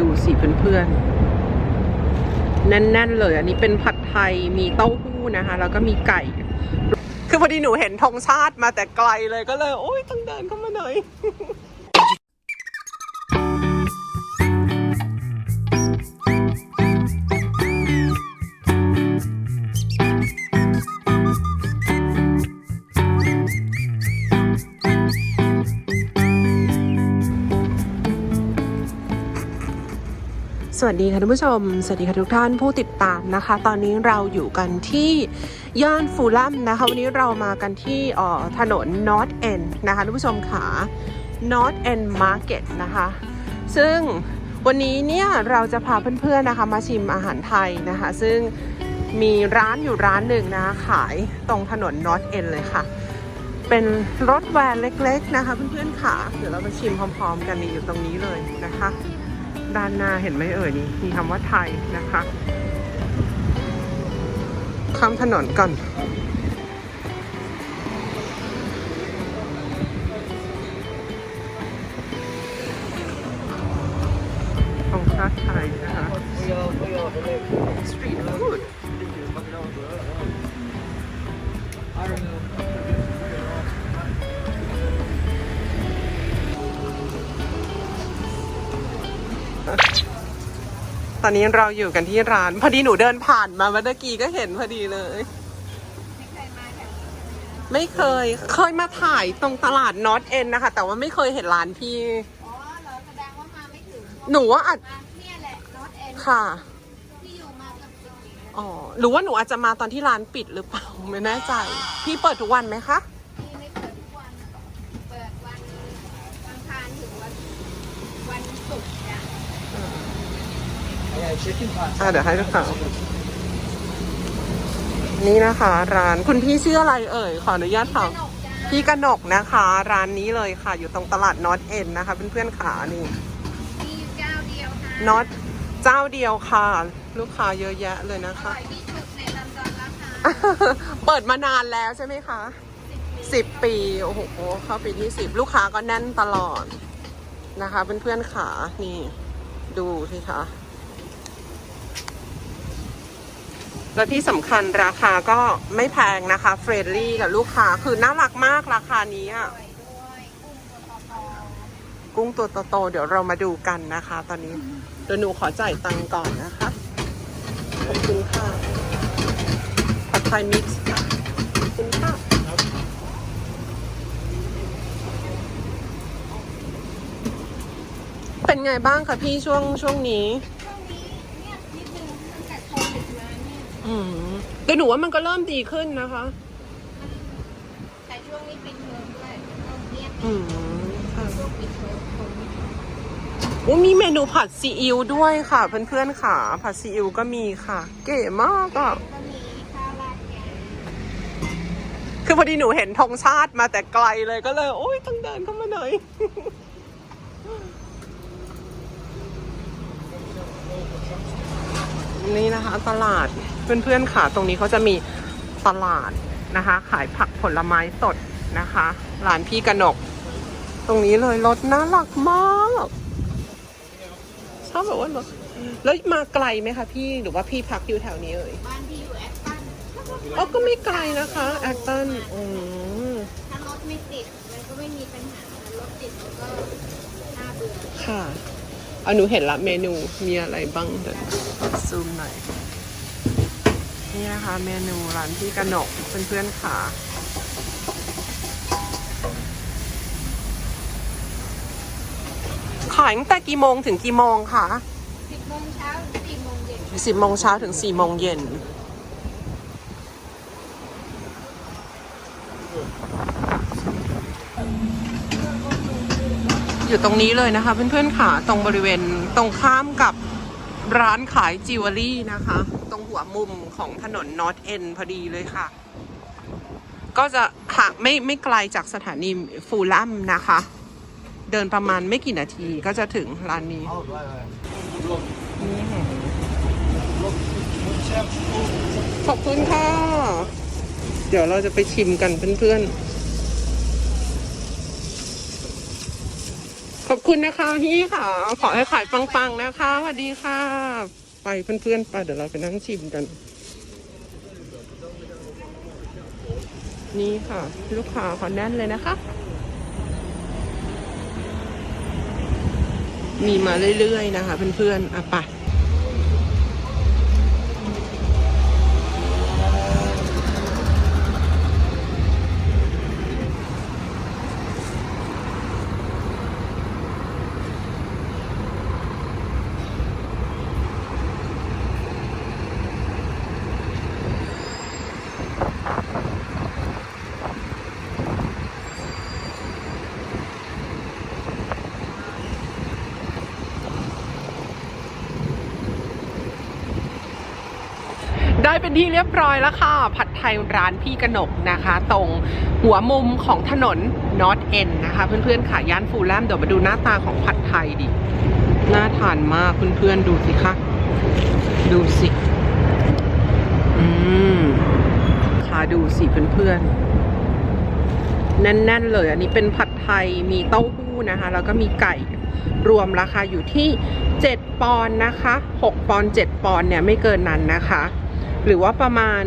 ดูสิเพื่อนๆแน่นๆเลย อันนี้เป็นผัดไทยมีเต้าหู้นะคะ แล้วก็มีไก่ คือพอดีหนูเห็นธงชาติมาแต่ไกลเลยก็เลย โอ๊ยต้องเดินเข้ามาหน่อย สวัสดีค่ะท่านผู้ชม สวัสดีค่ะทุกท่านผู้ติดตามนะคะ ตอนนี้เราอยู่กันที่ย่านฟูลัมนะคะ วันนี้เรามากันที่ออถนน North End นะคะท่านผู้ชมขา North End Market นะคะ ซึ่งวันนี้เนี่ยเราจะพาเพื่อนๆนะคะมาชิมอาหารไทยนะคะ ซึ่งมีร้านอยู่ร้านหนึ่งนะขายตรงถนน North End เลยค่ะ เป็นรถแวนเล็กๆนะคะเพื่อนๆค่ะเดี๋ยวเรามาชิมพร้อมๆ กันนี่อยู่ตรงนี้เลยนะคะ ด้านหน้าเห็นไหมเอ่ยนี่มีคำว่าไทยนะคะข้ามถนนก่อนของชาติไทยนะคะ ตอนนี้เราอยู่กันที่ร้าน พอดีหนูเดินผ่านมาเมื่อกี้ก็เห็นพอดีเลย ไม่เคยเคยมาถ่ายตรงตลาดนอตเอ็นนะคะ แต่ว่าไม่เคยเห็นร้านพี่ อ๋อเหรอแสดงว่ามาไม่ถึงหนูว่าอาจมาเนี่ยแหละรถเอ็นค่ะ ที่อยู่มากับสิบปีแล้วอ๋อหรือว่าหนูอาจจะมาตอนที่ร้านปิดหรือเปล่าไม่แน่ใจ พี่เปิดทุกวันไหมคะ ที่ไม่เปิดทุกวัน เปิดวันอังคารถึงวันวันศุกร์จ้ะ อ่าเดี๋ยวให้ทุกคนนี่นะคะ ร้านคุณพี่ชื่ออะไรเอ่ย ขออนุญาตถามสนุกจ้ะพี่กนกนะคะ ร้านนี้เลยค่ะ อยู่ตรงตลาดนอตเอ็นนะคะเพื่อนๆขานี่มีอยู่เจ้าเดียวค่ะนอตเจ้าเดียวค่ะ ลูกค้าเยอะแยะเลยนะอคะร่อยที่สุดในลอนดอนแล้วค่ะเปิดมานานแล้วใช่ไหมคะสิบปี โอ้โหเข้าปีที่สิบลูกค้าก็แน่นตลอดนะคะเพื่อนๆขานี่ ดูสิคะ และที่สำคัญราคาก็ไม่แพงนะคะ เฟรนลี่กับลูกค้าคือน่ารักมากราคานี้อะอร่อยด้วยกุ้งตัวโตๆเดี๋ยวเรามาดูกันนะคะ ตอนนี้เดี๋ยวหนูขอจ่ายตังค์ก่อนนะคะ ขอบคุณค่ะผัดไทยมิกซ์ค่ะขอบคุณค่ะเป็นไงบ้างคะพี่ช่วงช่วงนี้เนี่ยนิดนึงตั้งแต่โควิดมาเนี่ย อืม แต่หนูว่ามันก็เริ่มดีขึ้นนะคะ แต่ช่วงนี้ปิดเทอมด้วยเราเงียบอืมค่ะช่วงปิดเทอมคนไม่ค่อยโอ้มีเมนูผัดซีอิ๊วด้วยค่ะ เพื่อนๆค่ะ ผัดซีอิ๊วก็มีค่ะ เก๋มากอะ ก็มีข้าวราดแกงคือพอดีหนูเห็นธงชาติมาแต่ไกลเลยก็เลยโอ๊ยต้องเดินเข้ามาหน่อย นี่นะคะ ตลาด เพื่อนๆค่ะ ตรงนี้เขาจะมีตลาดนะคะ ขายผักผลไม้สดนะคะร้านพี่กนก ตรงนี้เลยรถน่ารักมากชอบแบบว่ารถแล้วมาไกลไหมคะพี่หรือว่าพี่พักอยู่แถวนี้เอ่ยบ้านที่อยู่แอตตันอ๋อก็ไม่ไกลนะคะแอตตันอืมถ้ารถไม่ติดมันก็ไม่มีปัญหาแต่รถติดมันก็น่าเบื่อค่ะเอาหนูเห็นละเมนูมีอะไรบ้างเดี๋ยวซูมหน่อย นี่นะคะเมนูร้านพี่กนกเพื่อนๆค่ะขายตั้งแต่กี่โมงถึงกี่โมงคะสิบโมงเช้าถึงสี่โมงเย็นสิบโมงเช้าถึงสี่โมงเย็น อยู่ตรงนี้เลยนะคะเพื่อนๆค่ะ ตรงบริเวณตรงข้ามกับ ร้านขายจิวเวลรี่นะคะ ตรงหัวมุมของถนนนอตเอ็นพอดีเลยค่ะ ก็จะห่างไม่ไม่ไกลจากสถานีฟูลัมนะคะ เดินประมาณไม่กี่นาทีก็จะถึงร้านนี้นี่ค่ะขอบคุณค่ะ เดี๋ยวเราจะไปชิมกันเพื่อนๆ ขอบคุณนะคะพี่ค่ะ ขอให้ขายปังๆนะคะสวัสดีค่ะ ไปเพื่อนๆไปเดี๋ยวเราไปนั่งชิมกัน นี่ค่ะ ลูกค้าขอแน่นเลยนะคะ มีมาเรื่อยๆนะคะเพื่อนๆอะไป ได้เป็นที่เรียบร้อยแล้วค่ะ ผัดไทยร้านพี่กนกนะคะ ตรงหัวมุมของถนนนอตเอ็นนะคะ เพื่อนๆค่ะย่านฟูลแลมเดี๋ยวมาดูหน้าตาของผัดไทยดิน่าทานมากเพื่อนๆดูสิคะดูสิอืมค่ะดูสิเพื่อนๆแน่นๆ เลย อันนี้เป็นผัดไทยมีเต้าหู้นะคะ แล้วก็มีไก่รวมราคาอยู่ที่ 7 ปอนด์นะคะ 6 ปอนด์7ปอนด์เนี่ยไม่เกินนั้นนะคะ หรือว่าประมาณ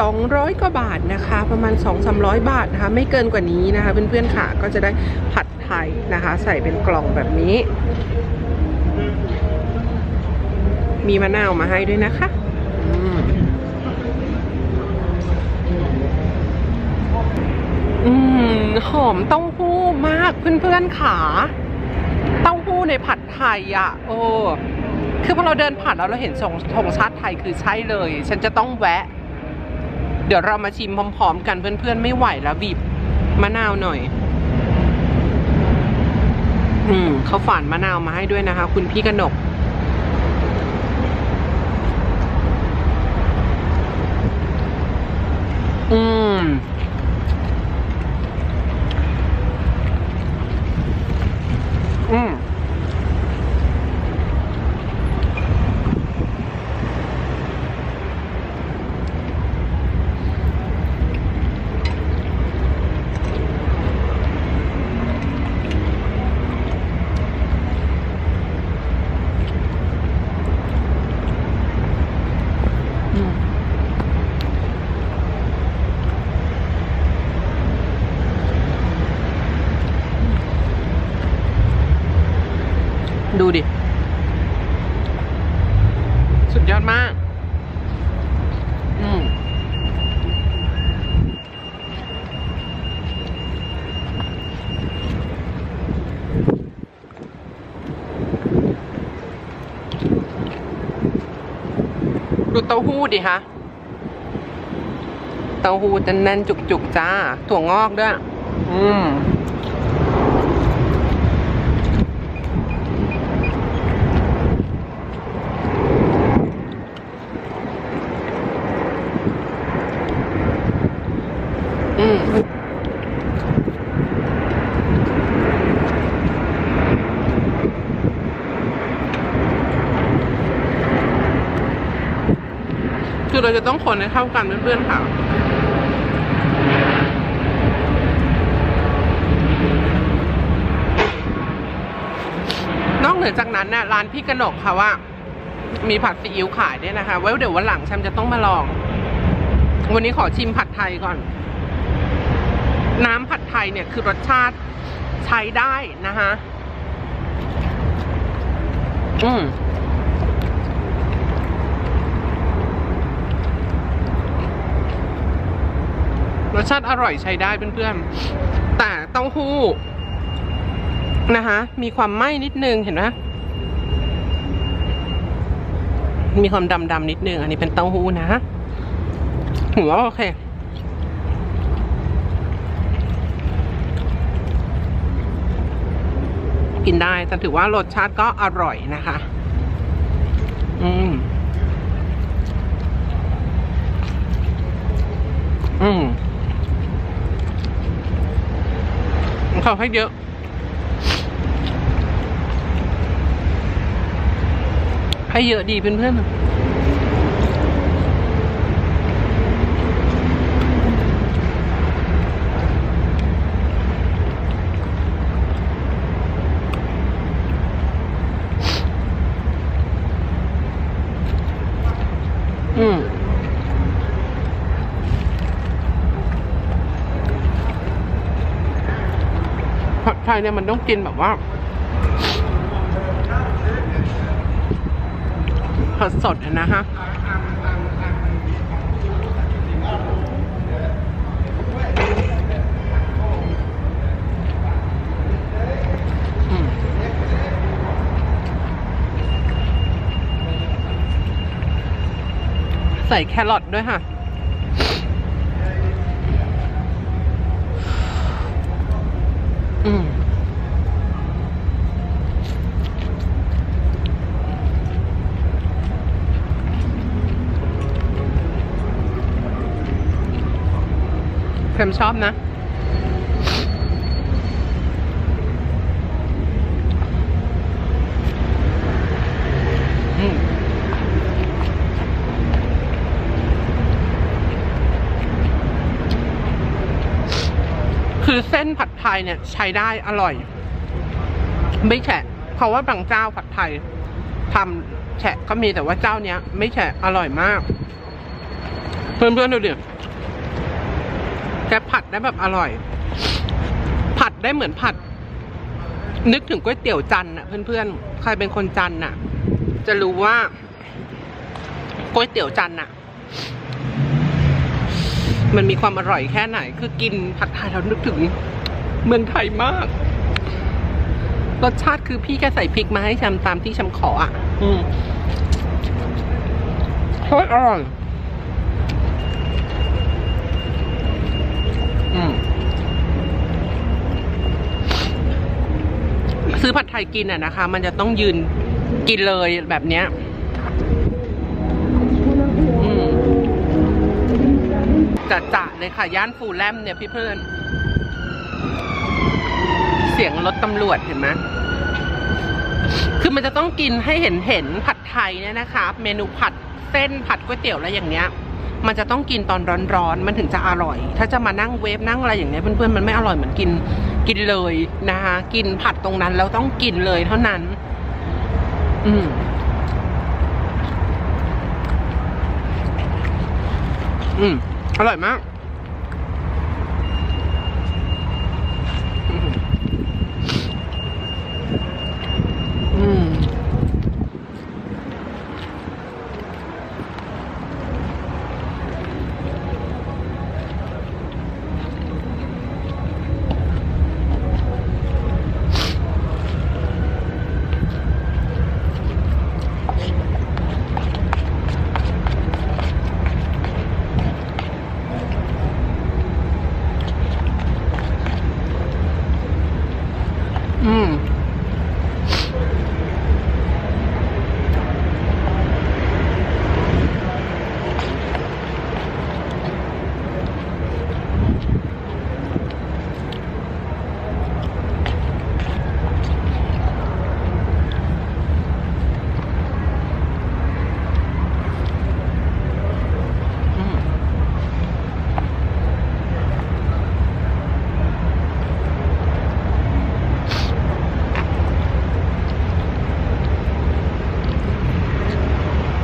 200 กว่าบาทนะคะ ประมาณ 2-300 บาทนะคะ ไม่เกินกว่านี้นะคะ เพื่อนๆค่ะก็จะได้ผัดไทยนะคะ ใส่เป็นกล่องแบบนี้ มีมะนาวมาให้ด้วยนะคะอืมอืมหอมเต้าหู้มากเพื่อนๆขาเต้าหู้ในผัดไทยอะ โอ้ คือพอเราเดินผ่านแล้วเราเห็นทรงธงชาติไทยคือใช่เลย ฉันจะต้องแวะ เดี๋ยวเรามาชิมพร้อมๆ กันเพื่อนๆ ไม่ไหวแล้วบีบมะนาวหน่อย อืมเขาฝานมะนาวมาให้ด้วยนะคะ คุณพี่กนก ดูเต้าหู้ดิฮะเต้าหู้จะแน่นจุกๆจ้า ถั่วงอกด้วย อืม คือเราจะต้องคนให้เข้ากันเพื่อนๆค่ะนอกเหนือจากนั้นน่ะร้านพี่กระหนกค่ะว่า มีผัดซีอิ๊วขายด้วยนะคะ ไว้เดี๋ยววันหลังฉันจะต้องมาลอง วันนี้ขอชิมผัดไทยก่อน น้ำผัดไทยเนี่ยคือรสชาติใช้ได้นะคะ อืม รสชาติอร่อยใช้ได้เพื่อนๆ แต่เต้าหู้นะคะมีความไหม้นิดนึงเห็นไหมมีความดำๆนิดนึง อันนี้เป็นเต้าหู้นะถือว่าโอเค กินได้แต่ถือว่ารสชาติก็อร่อยนะคะ อืม อืม เขาให้เยอะ ให้เยอะดีเพื่อนๆ เนี่ยมันต้องกินแบบว่าสดสดๆนะฮะใส่แครอทด้วยค่ะ ค็มชอบนะอืมคือเส้นผัดไทยเนี่ยใช้ได้อร่อย ไม่แฉะ เพราะว่าบางเจ้าผัดไทยทำแฉะก็มีแต่ว่าเจ้าเนี้ย ไม่แฉะอร่อยมาก เพื่อนๆดูดิ แกผัดได้แบบอร่อย ผัดได้เหมือนผัด นึกถึงก๋วยเตี๋ยวจันน่ะ เพื่อนๆ ใครเป็นคนจันน่ะ จะรู้ว่าก๋วยเตี๋ยวจันน่ะ มันมีความอร่อยแค่ไหน คือกินผัดไทยแล้วนึกถึงเมืองไทยมาก รสชาติคือพี่แกใส่พริกมาให้ชำตามที่ชำขออะ อืมโคตรอร่อย อืม ซื้อผัดไทยกินอะนะคะ มันจะต้องยืนกินเลยแบบเนี้ยอืมจะจะเลยค่ะ ย่านฟูแลมเนี่ยพี่เพื่อน เสียงรถตำรวจเห็นไหมคือมันจะต้องกินให้เห็นเห็นผัดไทยเนี่ยนะคะ เมนูผัดเส้นผัดก๋วยเตี๋ยวอะไรอย่างเนี้ย มันจะต้องกินตอนร้อนๆ มันถึงจะอร่อย ถ้าจะมานั่งเวฟนั่งอะไรอย่างเงี้ยเพื่อนๆ มันไม่อร่อยเหมือนกินกินเลยนะคะ กินผัดตรงนั้นแล้วต้องกินเลยเท่านั้น อืมอืมอร่อยมาก อืม อืม อืม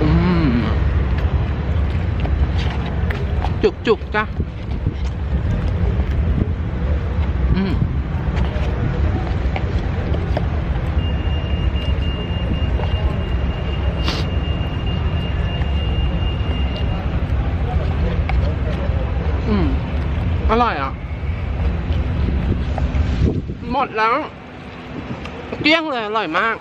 อืม จุกจ้ะอืมอืมอร่อยอะ หมดแล้ว เกลี้ยงเลย อร่อยมาก